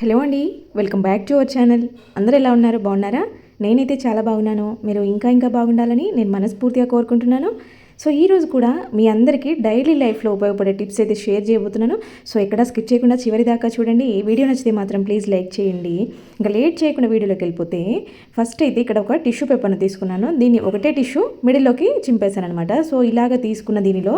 Hello అండి welcome back to our channel. అందరూ ఎలా ఉన్నారు? బాగున్నారా? నేనైతే చాలా బాగున్నాను. మీరు ఇంకా ఇంకా బాగుండాలని నేను మనస్ఫూర్తిగా కోరుకుంటున్నాను. సో ఈరోజు కూడా మీ అందరికీ డైలీ లైఫ్లో ఉపయోగపడే టిప్స్ అయితే షేర్ చేయబోతున్నాను. సో ఎక్కడ స్కిప్ చేయకుండా చివరి దాకా చూడండి. ఈ వీడియో నచ్చితే మాత్రం ప్లీజ్ లైక్ చేయండి. ఇంకా లేట్ చేయకుండా వీడియోలోకి వెళ్ళిపోతే ఫస్ట్ అయితే ఇక్కడ ఒక టిష్యూ పేపర్ను తీసుకున్నాను. దీన్ని ఒకటే టిష్యూ మిడిల్లోకి చింపేశాను అనమాట సో ఇలాగ తీసుకున్న దీనిలో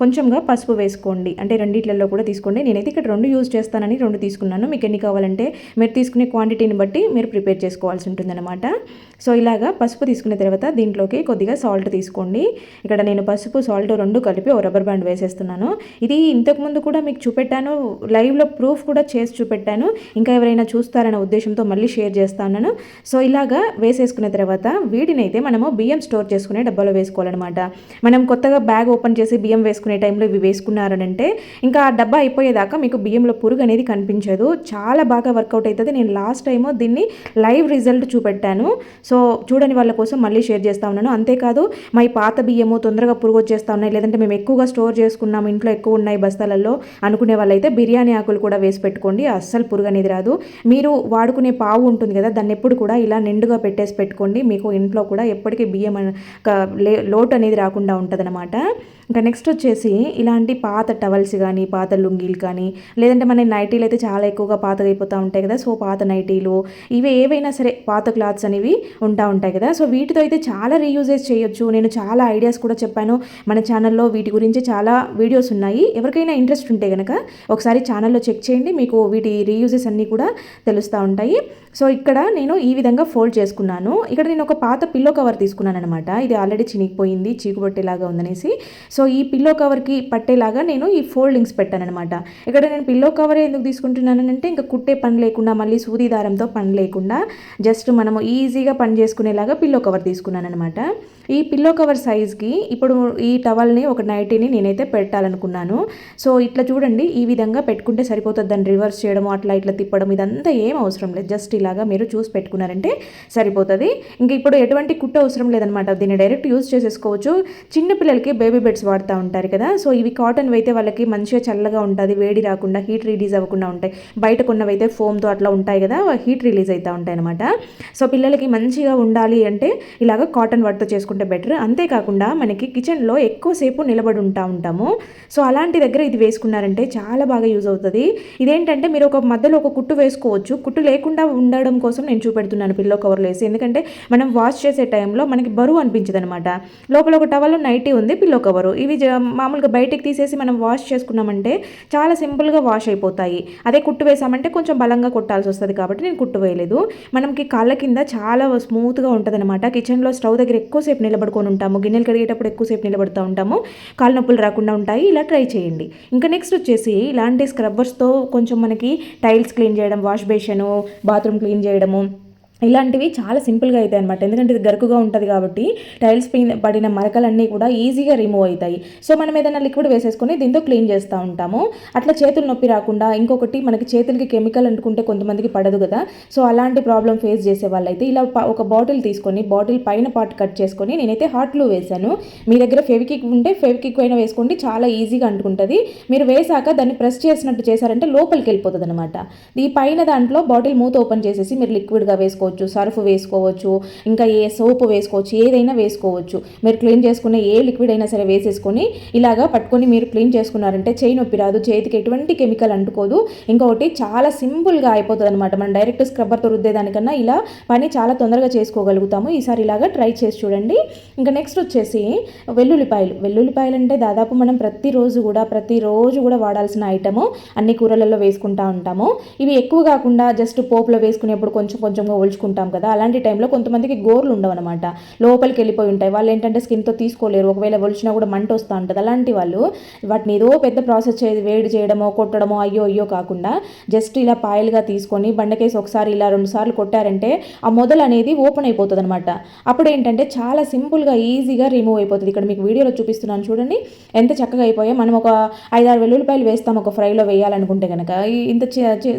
కొంచెంగా పసుపు వేసుకోండి. అంటే రెండిట్లలో కూడా తీసుకోండి. నేనైతే ఇక్కడ రెండు యూజ్ చేస్తానని రెండు తీసుకున్నాను. మీకు ఎన్ని కావాలంటే మీరు తీసుకునే క్వాంటిటీని బట్టి మీరు ప్రిపేర్ చేసుకోవాల్సి ఉంటుందన్నమాట. సో ఇలాగా పసుపు తీసుకున్న తర్వాత దీంట్లోకి కొద్దిగా సాల్ట్ తీసుకోండి. ఇక్కడ నేను నేను పసుపు సాల్ట్ రెండు కలిపి ఓ రబ్బర్ బ్యాండ్ వేసేస్తున్నాను. ఇది ఇంతకుముందు కూడా మీకు చూపెట్టాను. లైవ్లో ప్రూఫ్ కూడా చేసి చూపెట్టాను. ఇంకా ఎవరైనా చూస్తారనే ఉద్దేశంతో మళ్ళీ షేర్ చేస్తాను సో ఇలాగా వేసేసుకున్న తర్వాత వీటిని అయితే మనము బియ్యం స్టోర్ చేసుకునే డబ్బాలో వేసుకోవాలన్నమాట. మనం కొత్తగా బ్యాగ్ ఓపెన్ చేసి బియ్యం వేసుకునే టైంలో ఇవి వేసుకున్నారనంటే ఇంకా ఆ డబ్బా అయిపోయేదాకా మీకు బియ్యంలో పురుగు అనేది కనిపించదు. చాలా బాగా వర్కౌట్ అవుతుంది నేను లాస్ట్ టైము దీన్ని లైవ్ రిజల్ట్ చూపెట్టాను. సో చూడని వాళ్ళ కోసం మళ్ళీ షేర్ చేస్తా ఉన్నాను. అంతేకాదు మా ఈ పాత బియ్యము తొందరగా పురుగు వచ్చేస్తా ఉన్నాయి. లేదంటే మేము ఎక్కువగా స్టోర్ చేసుకున్నాం. ఇంట్లో ఎక్కువ ఉన్నాయి బస్తాలలో అనుకునే వాళ్ళైతే బిర్యానీ ఆకులు కూడా వేసి పెట్టుకోండి. అస్సలు పురుగు అనేది రాదు. మీరు వాడుకునే పావు ఉంటుంది కదా దాన్ని ఎప్పుడు కూడా ఇలా నిండుగా పెట్టేసి పెట్టుకోండి. మీకు ఇంట్లో కూడా ఎప్పటికీ బియ్యం లోటు అనేది రాకుండా ఉంటుందన్నమాట. ఇంకా నెక్స్ట్ వచ్చేసి ఇలాంటి పాత టవల్స్ కానీ పాత లుంగీలు కానీ లేదంటే మన నైటీలు అయితే చాలా ఎక్కువగా పాతగా అయిపోతూ ఉంటాయి కదా. సో పాత నైటీలు ఇవి ఏవైనా సరే పాత క్లాత్స్ అనేవి ఉంటా ఉంటాయి కదా. సో వీటితో అయితే చాలా రీయూజెస్ చేయొచ్చు. నేను చాలా ఐడియాస్ కూడా చెప్పాను. మన ఛానల్లో వీటి గురించి చాలా వీడియోస్ ఉన్నాయి. ఎవరికైనా ఇంట్రెస్ట్ ఉంటే కనుక ఒకసారి ఛానల్లో చెక్ చేయండి. మీకు వీటి రీయూజెస్ అన్నీ కూడా తెలుస్తూ ఉంటాయి. సో ఇక్కడ నేను ఈ విధంగా ఫోల్డ్ చేసుకున్నాను. ఇక్కడ నేను ఒక పాత పిల్లో కవర్ తీసుకున్నాను అనమాట ఇది ఆల్రెడీ చినిగిపోయింది చీకుపట్టేలాగా ఉందనేసి. సో ఈ పిల్లో కవర్కి పట్టేలాగా నేను ఈ ఫోల్డింగ్స్ పెట్టానమాట ఇక్కడ నేను పిల్లో కవర్ ఎందుకు తీసుకుంటున్నానంటే ఇంకా కుట్టే పని లేకుండా మళ్ళీ సూది దారంతో పని లేకుండా జస్ట్ మనము ఈజీగా పని చేసుకునేలాగా పిల్లో కవర్ తీసుకున్నాను అనమాట ఈ పిల్లో కవర్ సైజ్కి ఇప్పుడు ఈ టవల్ని ఒక నైటీని నేనైతే పెట్టాలనుకున్నాను. సో ఇట్లా చూడండి ఈ విధంగా పెట్టుకుంటే సరిపోతుంది. దాన్ని రివర్స్ చేయడం అట్లా ఇట్లా తిప్పడం ఇదంతా ఏం అవసరం లేదు. జస్ట్ ఇలాగా మీరు చూసి పెట్టుకున్నారంటే సరిపోతుంది. ఇంకా ఇప్పుడు ఎటువంటి కుట్ట అవసరం లేదనమాట దీన్ని డైరెక్ట్ యూజ్ చేసేసుకోవచ్చు. చిన్న పిల్లలకి బేబీ బెడ్స్ వాడుతూ ఉంటారు కదా. సో ఇవి కాటన్ అయితే వాళ్ళకి మంచిగా చల్లగా ఉంటుంది వేడి రాకుండా హీట్ రిలీజ్ అవ్వకుండా ఉంటాయి. బయట కొన్నవైతే ఫోమ్తో అట్లా ఉంటాయి కదా హీట్ రిలీజ్ అవుతూ ఉంటాయి అనమాట సో పిల్లలకి మంచిగా ఉండాలి అంటే ఇలాగ కాటన్ వాటితో చేసుకుంటే బెటర్. అంతేకాకుండా మనకి కిచెన్లో ఎక్కువసేపు నిలబడి ఉంటా ఉంటాము. సో అలాంటి దగ్గర ఇది వేసుకున్నారంటే చాలా బాగా యూజ్ అవుతుంది. ఇదేంటంటే మీరు ఒక మధ్యలో ఒక కుట్టు వేసుకోవచ్చు. కుట్టు లేకుండా ఉండడం కోసం నేను చూపెడుతున్నాను పిల్లో కవర్లో వేసి ఎందుకంటే మనం వాష్ చేసే టైంలో మనకి బరువు అనిపించదు అనమాట లోపల ఒక టవల్ నైటీ ఉంది పిల్లో కవరు. ఇవి మామూలుగా బయటికి తీసేసి మనం వాష్ చేసుకున్నామంటే చాలా సింపుల్గా వాష్ అయిపోతాయి. అదే కుట్టు వేసామంటే కొంచెం బలంగా కొట్టాల్సి వస్తుంది కాబట్టి నేను కుట్టు వేయలేదు. మనకి కాళ్ళ కింద చాలా స్మూత్గా ఉంటుంది అనమాట కిచెన్లో స్టవ్ దగ్గర ఎక్కువసేపు నిలబడుకొని ఉంటాము. గిన్నెలు కడిగేటప్పుడు ఎక్కువసేపు నిలబడుతూ ఉంటాము. కాళ్ళ నొప్పులు రాకుండా ఉంటాయి. ఇలా ట్రై చేయండి. ఇంకా నెక్స్ట్ వచ్చేసి ఇలాంటి స్క్రబ్బర్స్తో కొంచెం మనకి టైల్స్ క్లీన్ చేయడం వాష్ బేషను బాత్రూమ్ క్లీన్ చేయడము ఇలాంటివి చాలా సింపుల్గా అవుతాయి అనమాట ఎందుకంటే ఇది గరుకుగా ఉంటుంది కాబట్టి టైల్స్ పైన పడిన మరకలన్నీ కూడా ఈజీగా రిమూవ్ అవుతాయి. సో మనం ఏదైనా లిక్విడ్ వేసేసుకొని దీంతో క్లీన్ చేస్తూ ఉంటాము. అట్లా చేతులు నొప్పి రాకుండా ఇంకొకటి మనకి చేతులకి కెమికల్ అంటుకుంటే కొంతమందికి పడదు కదా. సో అలాంటి ప్రాబ్లం ఫేస్ చేసే వాళ్ళైతే ఇలా ప- ఒక బాటిల్ తీసుకొని బాటిల్ పైన పార్ట్ కట్ చేసుకొని నేనైతే హాట్ గ్లూ వేశాను. మీ దగ్గర ఫెవికిక్ ఉంటే ఫెవికిక్ అయినా వేసుకోండి చాలా ఈజీగా అంటుకుంటుంది. మీరు వేసాక దాన్ని ప్రెస్ చేసినట్టు చేశారంటే లోపలికి వెళ్ళిపోతుంది అనమాట ఈ పైన దాంట్లో బాటిల్ మూత ఓపెన్ చేసేసి మీరు లిక్విడ్గా వేసుకోవచ్చు సర్ఫ్ వేసుకోవచ్చు ఇంకా ఏ సోప్ వేసుకోవచ్చు ఏదైనా వేసుకోవచ్చు. మీరు క్లీన్ చేసుకునే ఏ లిక్విడ్ అయినా సరే వేసేసుకొని ఇలాగా పట్టుకొని మీరు క్లీన్ చేసుకున్నారంటే చేయి నొప్పి రాదు చేతికి ఎటువంటి కెమికల్ అంటుకోదు. ఇంకొకటి చాలా సింపుల్గా అయిపోతుంది అనమాట మనం డైరెక్ట్ స్క్రబ్బర్తో రుద్దేదానికన్నా ఇలా పని చాలా తొందరగా చేసుకోగలుగుతాము. ఈసారి ఇలాగా ట్రై చేసి చూడండి. ఇంకా నెక్స్ట్ వచ్చేసి వెల్లుల్లిపాయలు. వెల్లుల్లిపాయలు అంటే దాదాపు మనం ప్రతిరోజు కూడా ప్రతిరోజు కూడా వాడాల్సిన ఐటము. అన్ని కూరలలో వేసుకుంటా ఉంటాము. ఇవి ఎక్కువ కాకుండా జస్ట్ పోపులో వేసుకునేప్పుడు కొంచెం కొంచెంగా ఒలుచుకుంటాం కదా. అలాంటి టైంలో కొంతమందికి గోర్లు ఉండవు అనమాట లోపలికి వెళ్ళిపోయి ఉంటాయి. వాళ్ళు ఏంటంటే స్కిన్తో తీసుకోలేరు. ఒకవేళ ఒలిచినా కూడా మంట వస్తూ ఉంటుంది. అలాంటి వాళ్ళు వాటిని ఏదో పెద్ద ప్రాసెస్ చేసి వేడి చేయడమో కొట్టడమో అయ్యో అయ్యో కాకుండా జస్ట్ ఇలా పాయలుగా తీసుకొని బండకేసి ఒకసారి ఇలా రెండు సార్లు కొట్టారంటే ఆ మొదలు అనేది ఓపెన్ అయిపోతుంది అనమాట అప్పుడు ఏంటంటే చాలా సింపుల్గా ఈజీగా రిమూవ్ అయిపోతుంది. ఇక్కడ మీకు వీడియోలో చూపిస్తున్నాను చూడండి. ఎంత చక్కగా అయిపోయా. మనం ఒక ఐదారు వెల్లుల్లిపాయలు వేస్తాం. ఒక ఫ్రైలో వేయాలనుకుంటే కనుక ఇంత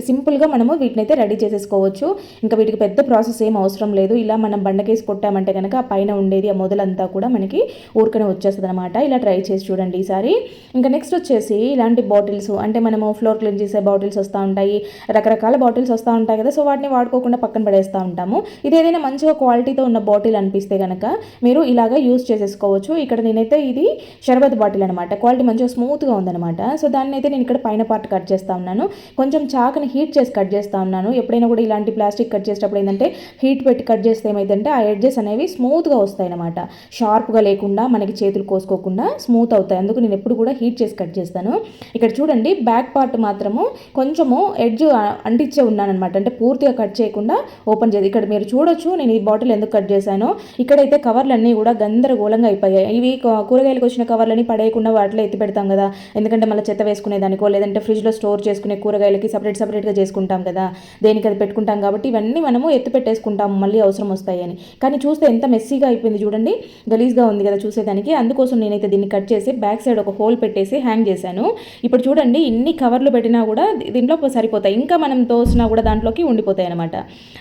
సింపుల్గా మనము వీటిని అయితే రెడీ చేసేసుకోవచ్చు. ఇంకా వీటికి పెద్ద ప్రాసెస్ ఏం అవసరం లేదు. ఇలా మనం బండకేసి కొట్టామంటే కనుక ఆ పైన ఉండేది ఆ మొదలంతా కూడా మనకి ఊరికనే వచ్చేస్తుంది అనమాట ఇలా ట్రై చేసి చూడండి ఈసారి. ఇంకా నెక్స్ట్ వచ్చేసి ఇలాంటి బాటిల్స్ అంటే మనము ఫ్లోర్ క్లీన్ చేసే బాటిల్స్ వస్తూ ఉంటాయి. రకరకాల బాటిల్స్ వస్తూ ఉంటాయి కదా. సో వాటిని వాడుకోకుండా పక్కన పడేస్తూ ఉంటాము. ఇది ఏదైనా మంచిగా క్వాలిటీతో ఉన్న బాటిల్ అనిపిస్తే కనుక మీరు ఇలాగా యూస్ చేసేసుకోవచ్చు. ఇక్కడ నేనైతే ఇది షర్బత్ బాటిల్ అనమాట క్వాలిటీ మంచిగా స్మూత్గా ఉందనమాట సో దాన్ని అయితే నేను ఇక్కడ పైన పార్ట్ కట్ చేస్తా ఉన్నాను. కొంచెం చాకుని హీట్ చేసి కట్ చేస్తా ఉన్నాను. ఎప్పుడైనా కూడా ఇలాంటి ప్లాస్టిక్ కట్ చేసేటప్పుడు ఏంటంటే అంటే హీట్ పెట్టి కట్ చేస్తే ఏమైందంటే ఆ ఎడ్జెస్ అనేవి స్మూత్గా వస్తాయి అనమాట షార్ప్గా లేకుండా మనకి చేతులు కోసుకోకుండా స్మూత్ అవుతాయి. అందుకు నేను ఎప్పుడు కూడా హీట్ చేసి కట్ చేస్తాను. ఇక్కడ చూడండి బ్యాక్ పార్ట్ మాత్రము కొంచెము ఎడ్జ్ అంటించే ఉన్నానమాట అంటే పూర్తిగా కట్ చేయకుండా ఓపెన్ చేసి ఇక్కడ మీరు చూడొచ్చు నేను ఈ బాటిల్ ఎందుకు కట్ చేశానో. ఇక్కడైతే కవర్లన్నీ కూడా గందరగోళంగా అయిపోయాయి. ఇవి కూరగాయలకు వచ్చిన కవర్లని పడేయకుండా వాటిలో ఎత్తి పెడతాం కదా. ఎందుకంటే మళ్ళీ చెత్త వేసుకునేదానికో లేదంటే ఫ్రిడ్జ్లో స్టోర్ చేసుకునే కూరగాయలకి సపరేట్ సపరేట్గా చేసుకుంటాం కదా. దేనికి అది పెట్టుకుంటాం కాబట్టి ఇవన్నీ మనము ఎత్తి పెట్టేసుకుంటాం మళ్ళీ అవసరం వస్తాయని కానీ చూస్తే ఎంత మెస్సీగా అయిపోయింది చూడండి. గలీజ్గా ఉంది కదా చూసేదానికి. అందుకోసం నేనైతే దీన్ని కట్ చేసి బ్యాక్ సైడ్ ఒక హోల్ పెట్టేసి హ్యాంగ్ చేశాను. ఇప్పుడు చూడండి ఇన్ని కవర్లు పెట్టినా కూడా దీంట్లో సరిపోతాయి. ఇంకా మనం తోసినా కూడా దాంట్లోకి ఉండిపోతాయి అనమాట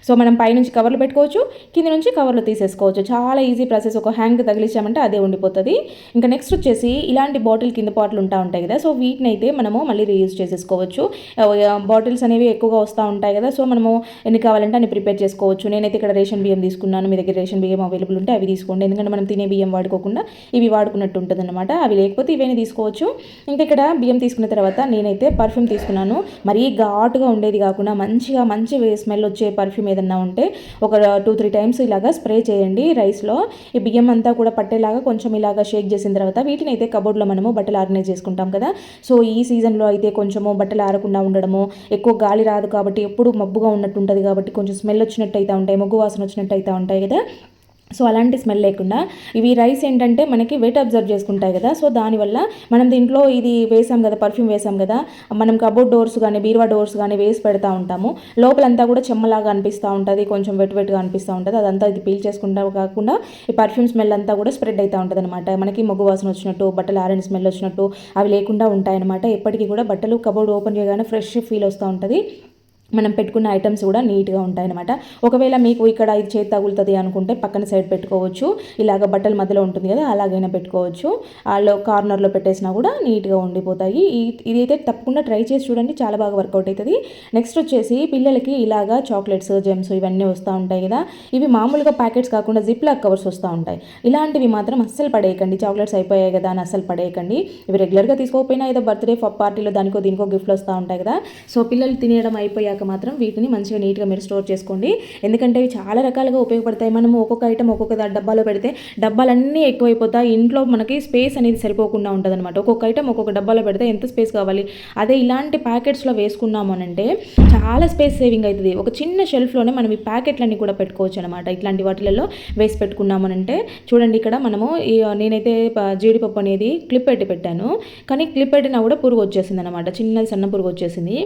సో మనం పైనుంచి కవర్లు పెట్టుకోవచ్చు కింద నుంచి కవర్లు తీసేసుకోవచ్చు. చాలా ఈజీ ప్రాసెస్ ఒక హ్యాంగ్ తగిలించామంటే అదే ఉండిపోతుంది. ఇంకా నెక్స్ట్ వచ్చేసి ఇలాంటి బాటిల్ కింద పాటలు ఉంటా ఉంటాయి కదా. సో వీటిని అయితే మనము మళ్ళీ రీయూజ్ చేసేసుకోవచ్చు. బాటిల్స్ అనేవి ఎక్కువగా వస్తూ ఉంటాయి కదా. సో మనము ఎన్ని కావాలంటే అన్ని ప్రిపేర్ చేసుకోవచ్చు. నేనైతే ఇక్కడ రేషన్ బియ్యం తీసుకున్నాను. మీ దగ్గర రేషన్ బియ్యం అవైలబుల్ ఉంటే అవి తీసుకోండి. ఎందుకంటే మనం తినే బియ్యం వాడుకోకుండా ఇవి వాడుకున్నట్టు ఉంటుంది అనమాట అవి లేకపోతే ఇవన్నీ తీసుకోవచ్చు. ఇంకా ఇక్కడ బియ్యం తీసుకున్న తర్వాత నేనైతే పర్ఫ్యూమ్ తీసుకున్నాను. మరీ ఘాటుగా ఉండేది కాకుండా మంచిగా మంచి స్మెల్ వచ్చే పర్ఫ్యూమ్ ఏదన్నా ఉంటే ఒక టూ త్రీ టైమ్స్ ఇలాగా స్ప్రే చేయండి రైస్లో. ఈ బియ్యం అంతా కూడా పట్టేలాగా కొంచెం ఇలాగా షేక్ చేసిన తర్వాత వీటిని అయితే కబోర్డ్లో మనము బట్టలు ఆర్గనైజ్ చేసుకుంటాం కదా. సో ఈ సీజన్లో అయితే కొంచెము బట్టలు ఆరకుండా ఉండడము ఎక్కువ గాలి రాదు కాబట్టి ఎప్పుడు మబ్బుగా ఉన్నట్టు ఉంటుంది కాబట్టి కొంచెం స్మెల్ వచ్చినట్టు అయితే ఉంటాయి మొగ్గు వాసన వచ్చినట్టు అయితే ఉంటాయి కదా. సో అలాంటి స్మెల్ లేకుండా ఇవి రైస్ ఏంటంటే మనకి వెయిట్ అబ్జర్వ్ చేసుకుంటాయి కదా. సో దానివల్ల మనం దీంట్లో ఇది వేసాం కదా పర్ఫ్యూమ్ వేసాం కదా మనం కబోర్డ్ డోర్స్ కానీ బీరువా డోర్స్ కానీ వేసి పెడతా ఉంటాము. లోపలంతా కూడా చెమ్మలాగా అనిపిస్తూ ఉంటుంది కొంచెం వెట్ వెట్గా అనిపిస్తూ ఉంటుంది. అదంతా ఇది పీల్ చేసుకుంటా కాకుండా ఈ పర్ఫ్యూమ్ స్మెల్ అంతా కూడా స్ప్రెడ్ అవుతూ ఉంటుంది అనమాట మనకి మొగ్గు వాసన వచ్చినట్టు బట్టలు ఆరెంజ్ స్మెల్ వచ్చినట్టు అవి లేకుండా ఉంటాయన్నమాట. ఎప్పటికీ కూడా బట్టలు కబోర్డ్ ఓపెన్ చేయగానే ఫ్రెష్ ఫీల్ వస్తూ ఉంటుంది. మనం పెట్టుకున్న ఐటమ్స్ కూడా నీట్గా ఉంటాయన్నమాట. ఒకవేళ మీకు ఇక్కడ ఇది చేతి తగులుతుంది అనుకుంటే పక్కన సైడ్ పెట్టుకోవచ్చు. ఇలాగ బట్టల మధ్యలో ఉంటుంది కదా అలాగైనా పెట్టుకోవచ్చు. వాళ్ళు కార్నర్లో పెట్టేసినా కూడా నీట్గా ఉండిపోతాయి. ఇదైతే తప్పకుండా ట్రై చేసి చూడండి చాలా బాగా వర్కౌట్ అవుతుంది నెక్స్ట్ వచ్చేసి పిల్లలకి ఇలాగా చాక్లెట్స్ జెమ్స్ ఇవన్నీ వస్తూ ఉంటాయి కదా. ఇవి మామూలుగా ప్యాకెట్స్ కాకుండా జిప్ లాక్ కవర్స్ వస్తూ ఉంటాయి. ఇలాంటివి మాత్రం అస్సలు పడేయకండి. చాక్లెట్స్ అయిపోయాయి కదా అని అస్సలు పడేయకండి. ఇవి రెగ్యులర్గా తీసుకోకపోయినా ఏదో బర్త్డే పార్టీలో దానికో దీనికో గిఫ్ట్లు వస్తూ ఉంటాయి కదా. సో పిల్లలు తినేయడం అయిపోయాక మాత్రం వీటిని మంచిగా నీట్గా మీరు స్టోర్ చేసుకోండి. ఎందుకంటే ఇవి చాలా రకాలుగా ఉపయోగపడతాయి. మనం ఒక్కొక్క ఐటమ్ ఒక్కొక్క డబ్బాలో పెడితే డబ్బాలన్నీ ఎక్కువైపోతాయి ఇంట్లో మనకి స్పేస్ అనేది సరిపోకుండా ఉంటుంది అనమాట ఒక్కొక్క ఐటమ్ ఒక్కొక్క డబ్బాలో పెడితే ఎంత స్పేస్ కావాలి? అదే ఇలాంటి ప్యాకెట్స్లో వేసుకున్నాము అంటే చాలా స్పేస్ సేవింగ్ అవుతుంది ఒక చిన్న షెల్ఫ్లోనే మనం ఈ ప్యాకెట్లన్నీ కూడా పెట్టుకోవచ్చు అనమాట ఇట్లాంటి వాటిలలో వేసి పెట్టుకున్నాము అంటే చూడండి ఇక్కడ మనము నేనైతే జీడిపప్పు అనేది క్లిప్ పెట్టి పెట్టాను. కానీ క్లిప్ పెట్టినా కూడా పురుగు వచ్చేసింది అనమాట చిన్న సన్న పురుగు వచ్చేసింది.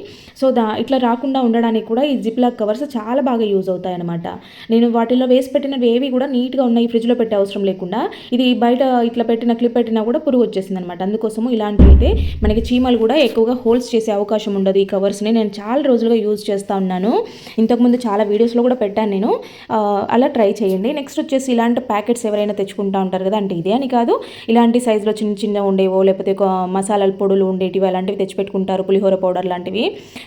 సో దా ఇట్లా రాకుండా ఉండడానికి కూడా ఈ జిప్ లాక్ కవర్స్ చాలా బాగా యూజ్ అవుతాయి అనమాట నేను వాటిలో వేసి పెట్టినవి ఏవి కూడా నీట్గా ఉన్నాయి ఫ్రిడ్జ్లో పెట్టే అవసరం లేకుండా. ఇది బయట ఇట్లా పెట్టిన క్లిప్ పెట్టినా కూడా పురుగు వచ్చేసింది అనమాట అందుకోసము ఇలాంటివి అయితే మనకి చీమలు కూడా ఎక్కువగా హోల్స్ చేసే అవకాశం ఉండదు ఈ కవర్స్ని నేను చాలా రోజులుగా యూజ్ చేస్తూ ఉన్నాను. ఇంతకుముందు చాలా వీడియోస్లో కూడా పెట్టాను నేను. అలా ట్రై చేయండి. నెక్స్ట్ వచ్చేసి ఇలాంటి ప్యాకెట్స్ ఎవరైనా తెచ్చుకుంటా ఉంటారు కదా అంటే ఇదే అని కాదు. ఇలాంటి సైజులో చిన్న చిన్న ఉండేవో లేకపోతే మసాలాల పొడులు ఉండేటివి అలాంటివి తెచ్చిపెట్టుకుంటారు పులిహోర పౌడర్ లాంటివి.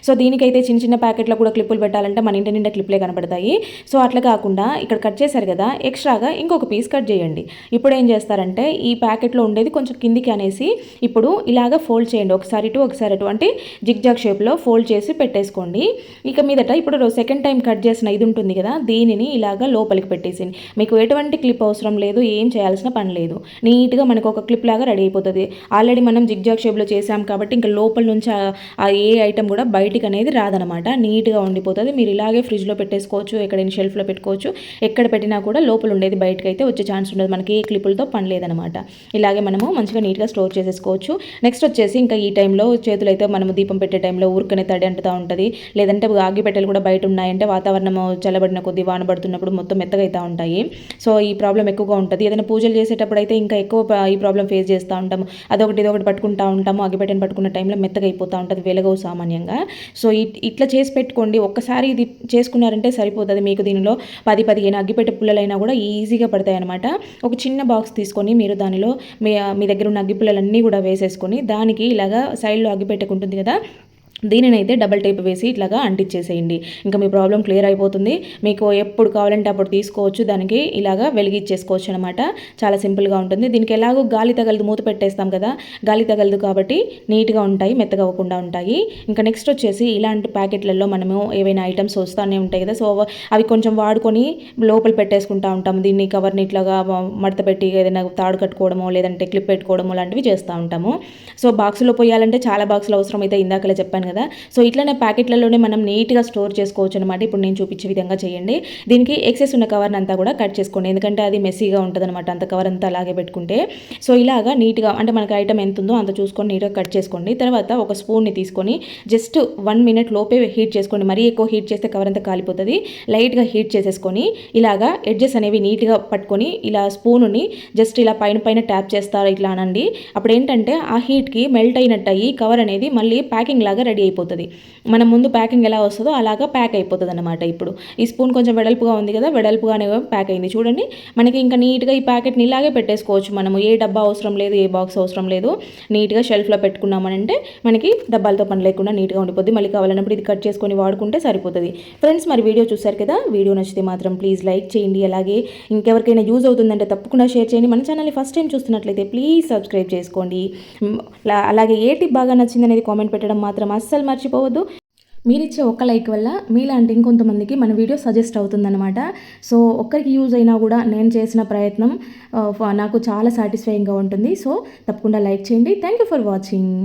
సో దీనికైతే చిన్న చిన్న ప్యాకెట్లో కూడా క్లిప్పులు పెట్టాలంటే మన ఇంటి నిండా క్లిప్లే కనపడతాయి. సో అట్లా కాకుండా ఇక్కడ కట్ చేశారు కదా ఎక్స్ట్రాగా ఇంకొక పీస్ కట్ చేయండి. ఇప్పుడు ఏం చేస్తారంటే ఈ ప్యాకెట్లో ఉండేది కొంచెం కిందికి అనేసి ఇప్పుడు ఇలాగ ఫోల్డ్ చేయండి. ఒకసారి ఇటు ఒకసారి ఇటు అంటే జిగ్జాగ్ షేప్లో ఫోల్డ్ చేసి పెట్టేసుకోండి. ఇక మీదట ఇప్పుడు సెకండ్ టైం కట్ చేసిన ఇది ఉంటుంది కదా దీనిని ఇలాగ లోపలికి పెట్టేసింది మీకు ఎటువంటి క్లిప్ అవసరం లేదు ఏం చేయాల్సిన పని లేదు. నీట్గా మనకు ఒక క్లిప్ లాగా రెడీ అయిపోతుంది. ఆల్రెడీ మనం జిగ్జాగ్ షేప్లో చేసాం కాబట్టి ఇంకా లోపల నుంచి ఆ- ఏ ఐటెం కూడా బయటికి అనేది రాదనమాట. నీట్గా ఉండిపోతుంది. మీరు ఇలాగే ఫ్రిడ్జ్లో పెట్టేసుకోవచ్చు ఎక్కడైనా షెల్ఫ్లో పెట్టుకోవచ్చు. ఎక్కడ పెట్టినా కూడా లోపల ఉండేది బయటకు అయితే వచ్చే ఛాన్స్ ఉండదు. మనకి ఏ క్లిప్పులతో పని లేదనమాట. ఇలాగే మనము మంచిగా నీట్గా స్టోర్ చేసేసుకోవచ్చు. నెక్స్ట్ వచ్చేసి ఇంకా ఈ టైంలో చేతులు అయితే మనము దీపం పెట్టే టైంలో ఊరికనే తడి అంటుతూ ఉంటుంది. లేదంటే ఆగి పెట్టెలు కూడా బయట ఉన్నాయంటే వాతావరణం చల్లబడిన కొద్ది వాన పడుతున్నప్పుడు మొత్తం మెత్తగా అవుతూ ఉంటాయి. సో ఈ ప్రాబ్లం ఎక్కువగా ఉంటుంది. ఏదైనా పూజలు చేసేటప్పుడు అయితే ఇంకా ఎక్కువ ఈ ప్రాబ్లం ఫేస్ చేస్తూ ఉంటాము అదొకటి ఇదొకటి పట్టుకుంటూ ఉంటాము. అగ్గిపెట్టెని పట్టుకున్న టైంలో మెత్తగా అయిపోతూ ఉంటుంది. వెలగవు సామాన్యంగా. సో ఇట్లా ఇట్లా చేసి పెట్టుకోండి. ఒక్కసారి ఇది చేసుకున్నారంటే సరిపోతుంది. మీకు దీనిలో పది పదిహేను అగ్గిపెట్టె పుల్లలైనా కూడా ఈజీగా పడతాయి అనమాట ఒక చిన్న బాక్స్ తీసుకొని మీరు దానిలో మీ మీ దగ్గర ఉన్న అగ్గిపుల్లలన్నీ కూడా వేసేసుకొని దానికి ఇలాగా సైడ్లో అగ్గిపెట్టెకుంటుంది కదా దీనినైతే డబల్ టేప్ వేసి ఇట్లాగా అంటించేసేయండి. ఇంకా మీ ప్రాబ్లం క్లియర్ అయిపోతుంది. మీకు ఎప్పుడు కావాలంటే అప్పుడు తీసుకోవచ్చు. దానికి ఇలాగా వెలిగించేసుకోవచ్చు అనమాట చాలా సింపుల్గా ఉంటుంది. దీనికి ఎలాగో గాలి తగలదు మూత పెట్టేస్తాం కదా. గాలి తగలదు కాబట్టి నీట్గా ఉంటాయి మెత్తగా అవ్వకుండా ఉంటాయి. ఇంకా నెక్స్ట్ వచ్చేసి ఇలాంటి ప్యాకెట్లలో మనము ఏవైనా ఐటమ్స్ వస్తూనే ఉంటాయి కదా. సో అవి కొంచెం వాడుకొని లోపల పెట్టేసుకుంటా ఉంటాం దీన్ని కవర్ని ఇట్లాగా మడత పెట్టి ఏదైనా తాడు కట్టుకోవడమో లేదంటే క్లిప్ పెట్టుకోవడమో లాంటివి చేస్తూ ఉంటాము. సో బాక్సులో పోయాలంటే చాలా బాక్సులు అవసరం అయితే ఇందాకలే చెప్పాను కదా? సో ఇట్లానే ప్యాకెట్లలోనే మనం నీట్గా స్టోర్ చేసుకోవచ్చు అనమాట ఇప్పుడు నేను చూపించే విధంగా చేయండి. దీనికి ఎక్సెస్ ఉన్న కవర్ని అంతా కూడా కట్ చేసుకోండి. ఎందుకంటే అది మెస్సీగా ఉంటుంది అనమాట అంత కవర్ అంతా అలాగే పెట్టుకుంటే. సో ఇలాగా నీట్గా అంటే మనకి ఐటమ్ ఎంత ఉందో అంత చూసుకొని నీట్గా కట్ చేసుకోండి. తర్వాత ఒక స్పూన్ని తీసుకొని జస్ట్ వన్ మినిట్ లోపే హీట్ చేసుకోండి. మరీ ఎక్కువ హీట్ చేస్తే కవర్ అంతా కాలిపోతుంది. లైట్గా హీట్ చేసేసుకొని ఇలాగా ఎడ్జెస్ అనేవి నీట్గా పట్టుకొని ఇలా స్పూన్ని జస్ట్ ఇలా పైన పైన ట్యాప్ చేస్తారు ఇట్లా అనండి. అప్పుడు ఏంటంటే ఆ హీట్కి మెల్ట్ అయినట్టు అయ్యి కవర్ అనేది మళ్ళీ ప్యాకింగ్ లాగా రెడీ అయిపోతుంది. మనం ముందు ప్యాకింగ్ ఎలా వస్తుందో అలాగా ప్యాక్ అయిపోతుంది అనమాట ఇప్పుడు. ఈ స్పూన్ కొంచెం వెడల్పుగా ఉంది కదా వెడల్పుగానే ప్యాక్ అయింది. చూడండి మనకి ఇంకా నీట్గా ఈ ప్యాకెట్ని ఇలాగే పెట్టేసుకోవచ్చు మనము. ఏ డబ్బా అవసరం లేదు ఏ బాక్స్ అవసరం లేదు. నీట్గా షెల్ఫ్లో పెట్టుకున్నామనంటే మనకి డబ్బాలతో పని లేకుండా నీట్గా ఉండిపోద్ది. మళ్ళీ కావాలన్నప్పుడు ఇది కట్ చేసుకొని వాడుకుంటే సరిపోతుంది. ఫ్రెండ్స్ మరి వీడియో చూసారు కదా? వీడియో నచ్చితే మాత్రం ప్లీజ్ లైక్ చేయండి. అలాగే ఇంకెవరికైనా యూజ్ అవుతుందంటే తప్పకుండా షేర్ చేయండి. మన ఛానల్ని ఫస్ట్ టైం చూస్తున్నట్లయితే ప్లీజ్ సబ్స్క్రైబ్ చేసుకోండి. అలాగే ఏ టిప్ బాగా నచ్చింది అనేది కామెంట్ పెట్టడం మాత్రం అస్సలు మర్చిపోవద్దు. మీరిచ్చే ఒక్క లైక్ వల్ల మీలాంటి ఇంకొంతమందికి మన వీడియో సజెస్ట్ అవుతుందన్నమాట. సో ఒక్కరికి యూజ్ అయినా కూడా నేను చేసిన ప్రయత్నం నాకు చాలా సాటిస్ఫైయింగ్గా ఉంటుంది. సో తప్పకుండా లైక్ చేయండి. Thank you for watching.